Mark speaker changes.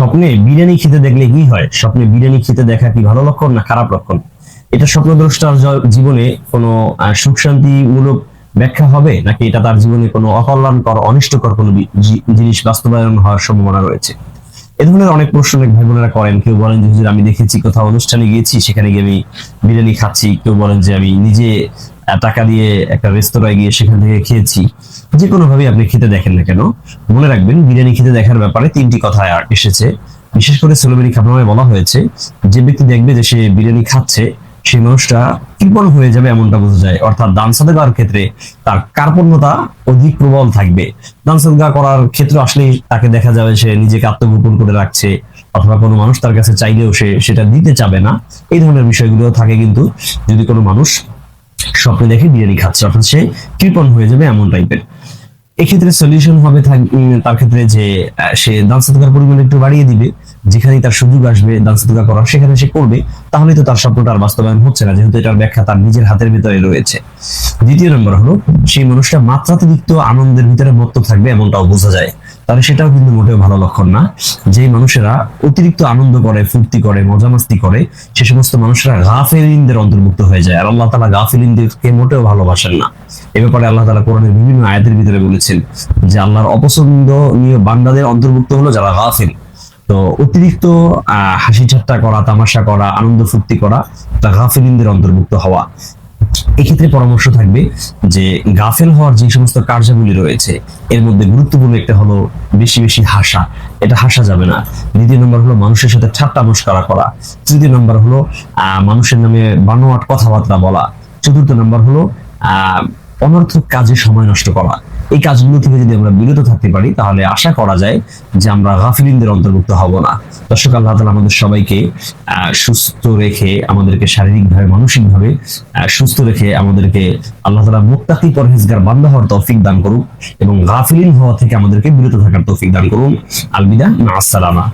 Speaker 1: স্বপ্নে বিরিয়ানি খেতে দেখলে কি হয়? স্বপ্নে বিরিয়ানি খেতে দেখা কি ভালো লক্ষণ না খারাপ লক্ষণ? এটা স্বপ্নদ্রষ্টার জীবনে কোনো সুখ শান্তিমূলক ব্যাখ্যা হবে? নাকি এটা তার জীবনে কোনো অকল্যাণকর, অনিষ্টকর কোনো জিনিস বাস্তবায়ন হওয়ার সম্ভাবনা রয়েছে? এ ধরনের অনেক প্রশ্ন অনেক ভাই বোনেরা করেন। কেউ বলেন যে আমি দেখেছি কোথাও অনুষ্ঠানে গিয়েছি, সেখানে গিয়ে আমি বিরিয়ানি খাচ্ছি। কেউ বলেন যে, আমি নিজে টাকা দিয়ে একটা রেস্তোরাঁয় গিয়ে সেখান থেকে খেয়েছি। যে কোনো ভাবে আপনি খেতে দেখেন না কেন, মনে রাখবেন বিরিয়ানি খেতে দেখার ব্যাপারে তিনটি কথা এসেছে। বিশেষ করে সেলিব্রিটি খাবনামে বলা হয়েছে যে ব্যক্তি দেখবে যে সে বিরিয়ানি খাচ্ছে, সেই মানুষটা কৃপণ হয়ে যাবে এমনটা বোঝা যায়। অর্থাৎ দান সাদেগার ক্ষেত্রে তার কার্পণ্যতা অধিক প্রবল থাকবে। দান সাদগা করার ক্ষেত্রে আসলেই তাকে দেখা যাবে সে নিজেকে আত্মগোপন করে রাখছে, অথবা কোনো মানুষ তার কাছে চাইলেও সে সেটা দিতে চাবে না। এই ধরনের বিষয়গুলো থাকে কিন্তু যদি কোনো মানুষ স্বপ্নে দেখে বিরিয়ানি খাচ্ছে অর্থাৎ সে কৃপণ হয়ে যাবে এমন টাইপের এক্ষেত্রে সলিউশন হবে তার ক্ষেত্রে যে সে দান সাদকার পরিমাণ একটু বাড়িয়ে দিবে, যেখানেই তার সুযোগ আসবে দান সাদকা করার, সেখানে সে করবে, তাহলে তো তার স্বপ্নটা আর বাস্তবায়ন হচ্ছে না, যেহেতু এটার ব্যাখ্যা তার নিজের হাতের ভিতরে রয়েছে। দ্বিতীয় নম্বর হলো, সেই মানুষটা মাত্রাতিরিক্ত আনন্দের ভিতরে মত্ত থাকবে, এমনটাও বোঝা যায়। তাহলে সেটাও কিন্তু মোটেও ভালো লক্ষণ না। যে মানুষেরা অতিরিক্ত আনন্দ করে ফুর্তি করে মজামাস্তি করে সে সমস্ত মানুষরা গাফেলিনদের অন্তর্ভুক্ত হয়ে যায়। আর আল্লাহ তালা গাফেলিনদেরকে মোটেও ভালোবাসেন না। এ ব্যাপারে আল্লাহ তালা কোরআনের বিভিন্ন আয়াতের ভিতরে বলেছেন যে আল্লাহর অপছন্দনীয় বান্দাদের অন্তর্ভুক্ত হলো যারা গাফেল। তো অতিরিক্ত আহ, হাসি ঠাট্টা করা তামাশা করা আনন্দ ফুর্তি করা তা গাফেলিনদের অন্তর্ভুক্ত হওয়া। এক্ষেত্রে পরামর্শ থাকবে যে গাফেল হওয়ার যে সমস্ত কার্যাবলী রয়েছে, এর মধ্যে গুরুত্বপূর্ণ একটা হলো বেশি বেশি হাসা। এটা হাসা যাবে না। দ্বিতীয় নম্বর হলো মানুষের সাথে ঠাট্টা মস্করা করা। তৃতীয় নম্বর হলো মানুষের নামে বানোয়াট কথাবার্তা বলা। চতুর্থ নম্বর হলো অনর্থক কাজে সময় নষ্ট করা। এই কাজগুলো থেকে যদি আমরা বিরত থাকতে পারি, তাহলে আশা করা যায় যে আমরা গাফিলিনদের অন্তর্ভুক্ত হব না। দর্শক, আল্লাহ তালা আমাদের সবাইকে সুস্থ রেখে আমাদেরকে শারীরিকভাবে, মানসিকভাবে সুস্থ রেখে আমাদেরকে আল্লাহ তালা মুক্তাকি পরহেজগার বান্ধা হওয়ার তৌফিক দান করুক এবং গাফিলিন হওয়া থেকে আমাদেরকে বিরত থাকার তৌফিক দান করুন আলবিদা মা আসসালামা